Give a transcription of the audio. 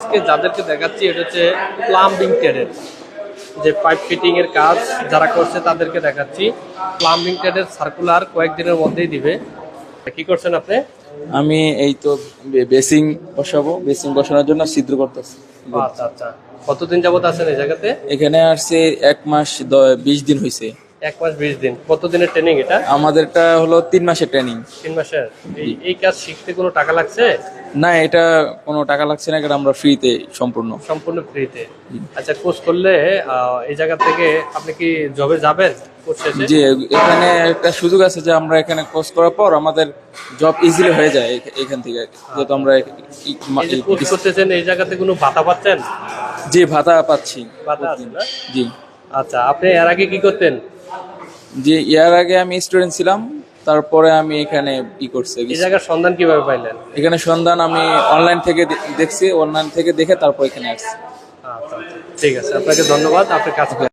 আজকে যাদেরকে দেখাচ্ছি এটা হচ্ছে প্লাম্বিং ট্রেডের যে পাইপ ফিটিং এর কাজ যারা করছে তাদেরকে দেখাচ্ছি। প্লাম্বিং ট্রেডের সার্কুলার কয়েকদিনের মধ্যেই দিবে। কি করছেন আপনি? আমি এই তো বেসিং বসাবো বেসিং বসানোর জন্য ছিদ্র করতেছি। আচ্ছা আচ্ছা। কতদিন যাবত আছেন এই জায়গাতে? এখানে আসছে এক মাস বিশ দিন হয়েছে এক মাস বিশ দিন। কতদিনের ট্রেনিং এটা? আমাদেরটা হলো তিন মাসের ট্রেনিং তিন মাসের। এই কাজ শিখতে কোনো টাকা লাগছে? না এটা কোনো টাকা লাগছে না কারণ আমরা ফ্রিতে সম্পূর্ণ। সম্পূর্ণ ফ্রিতে আচ্ছা কোর্স করলে এই জায়গা থেকে আপনি কি জবে যাবেন কোর্স এখানে একটা সুযোগ আছে যে আমরা এখানে কোর্স করার পর আমাদের জব ইজিলি হয়ে যায় এখান থেকে। যেহেতু আমরা কোর্স করতেছেন এই জায়গাতে কোনো ভাতা পাচ্ছেন? জি ভাতা পাচ্ছি। ভাতা জি। আচ্ছা আপনি এর আগে কি করতেন? জি ইয়ার আগে আমি স্টুডেন্ট ছিলাম তারপরে আমি এখানে ই করছি এই জায়গার সন্ধান কীভাবে পাইলেন? এখানে সন্ধান আমি অনলাইন থেকে দেখছি অনলাইন থেকে দেখে তারপর এখানে আসছি। আচ্ছা আচ্ছা। ঠিক আছে আপনাকে ধন্যবাদ আপনার কাজ করেন